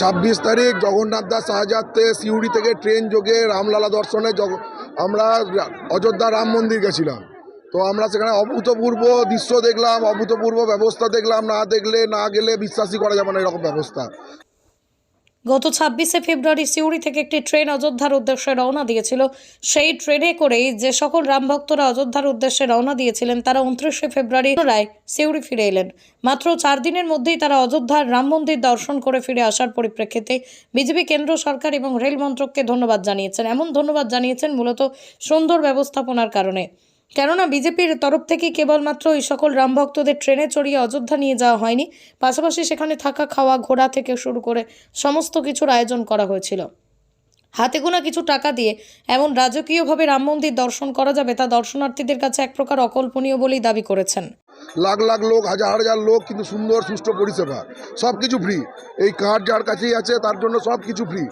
ছাব্বিশ তারিখ জগন্নাথ দাস শাহজাদতে সিউড়ি থেকে ট্রেন যোগে রামলালা দর্শনে জগ আমরা অযোধ্যা রাম মন্দির গেছিলাম। তো আমরা সেখানে অভূতপূর্ব দৃশ্য দেখলাম, অভূতপূর্ব ব্যবস্থা দেখলাম। না দেখলে, না গেলে বিশ্বাসই করা যাবে না এরকম ব্যবস্থা। গত ছাব্বিশে ফেব্রুয়ারি সিউড়ি থেকে একটি ট্রেন অযোধ্যার উদ্দেশ্যে রওনা দিয়েছিল। সেই ট্রেনে করেই যে সকল রামভক্তরা অযোধ্যার উদ্দেশ্যে রওনা দিয়েছিলেন, তারা উনত্রিশে ফেব্রুয়ারি পুনরায় সিউড়ি ফিরে এলেন। মাত্র চার দিনের মধ্যেই তারা অযোধ্যার রাম মন্দির দর্শন করে ফিরে আসার পরিপ্রেক্ষিতে বিজেপি, কেন্দ্র সরকার এবং রেল মন্ত্রককে ধন্যবাদ জানিয়েছেন। এমন ধন্যবাদ জানিয়েছেন মূলত সুন্দর ব্যবস্থাপনার কারণে। কেননা বিজেপির তরফ থেকে কেবলমাত্র এই সকল রাম ভক্তদের ট্রেনে চড়িয়ে অযোধ্যা নিয়ে যাওয়া হয়নি। পাশাপাশি সেখানে থাকা খাওয়া ঘোরা থেকে শুরু করে সমস্ত কিছুর আয়োজন করা হয়েছিল। হাতে গোনা কিছু টাকা দিয়ে এমন রাজকীয়ভাবে রাম মন্দির দর্শন করা যাবে তা দর্শনার্থীদের কাছে এক প্রকার অকল্পনীয় বলেই দাবি করেছেন। লাখ লাখ লোক, হাজার হাজার লোক, কিন্তু সুন্দর, সুষ্ঠু পরিষেবা। সব কিছু ফ্রি এই কার্ড যার কাছেই আছে, তার জন্য সব কিছু ফ্রি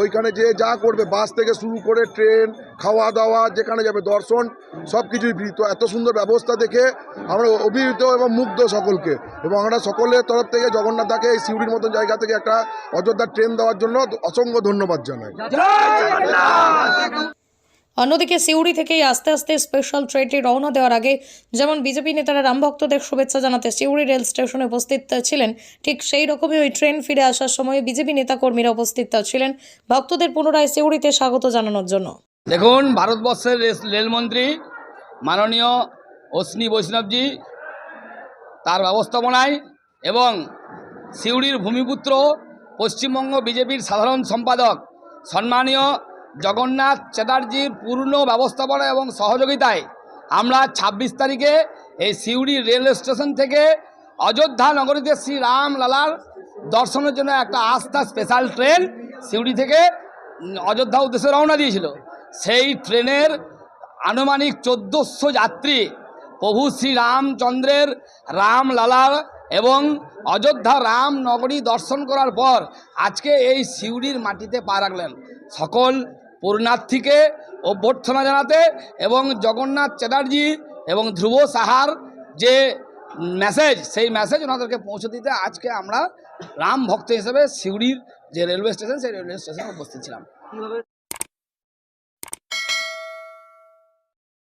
ওইখানে যে যা করবে, বাস থেকে শুরু করে ট্রেন, খাওয়া দাওয়া, যেখানে যাবে দর্শন, সব কিছুই ফ্রি তো এত সুন্দর ব্যবস্থা দেখে আমরা অভিহিত এবং মুগ্ধ সকলকে। এবং আমরা সকলের তরফ থেকে জগন্নাথকে এই সিউড়ির মতন জায়গা থেকে একটা অযোধ্যার ট্রেন দেওয়ার জন্য অসংখ্য ধন্যবাদ জানাই। অন্যদিকে সিউড়ি থেকেই আস্তে আস্তে স্পেশাল ট্রেনটি রওনা দেওয়ার আগে যেমন বিজেপি নেতারা রাম ভক্তদের শুভেচ্ছা জানাতে সিউড়ি রেল স্টেশনে উপস্থিত ছিলেন, ঠিক সেই রকমই ওই ট্রেন ফিরে আসার সময় বিজেপি নেতাকর্মীরা উপস্থিত ছিলেন। ভক্তদের পুনরায় সিউড়িতে স্বাগত জানানোর জন্য। দেখুন, ভারতবর্ষের রেলমন্ত্রী মাননীয় অশ্নি বৈষ্ণবজি তার ব্যবস্থাপনায় এবং সিউড়ির ভূমিপুত্র পশ্চিমবঙ্গ বিজেপির সাধারণ সম্পাদক, সম্মানীয় জগন্নাথ চ্যাটার্জির পূর্ণ ব্যবস্থাপনা এবং সহযোগিতায় আমরা ২৬ তারিখে এই সিউড়ি রেল স্টেশন থেকে অযোধ্যা নগরীতে শ্রী রাম লালার দর্শনের জন্য একটা আস্থা স্পেশাল ট্রেন সিউড়ি থেকে অযোধ্যা উদ্দেশ্যে রওনা দিয়েছিল। সেই ট্রেনের আনুমানিক চোদ্দোশো যাত্রী প্রভু শ্রী রামচন্দ্রের রামলালার এবং অযোধ্যা রাম নগরী দর্শন করার পর আজকে এই সিউড়ির মাটিতে পা রাখলেন। সকল পূর্ণার্থীকে অভ্যর্থনা জানাতে এবং জগন্নাথ চ্যাটার্জি এবং ধ্রুব সাহার যে মেসেজ সেই মেসেজ ওনাদেরকে পৌঁছে দিতে আজকে আমরা রাম ভক্ত হিসেবে সিউড়ির যে রেলওয়ে স্টেশন সেই রেলওয়ে স্টেশনে উপস্থিত ছিলাম।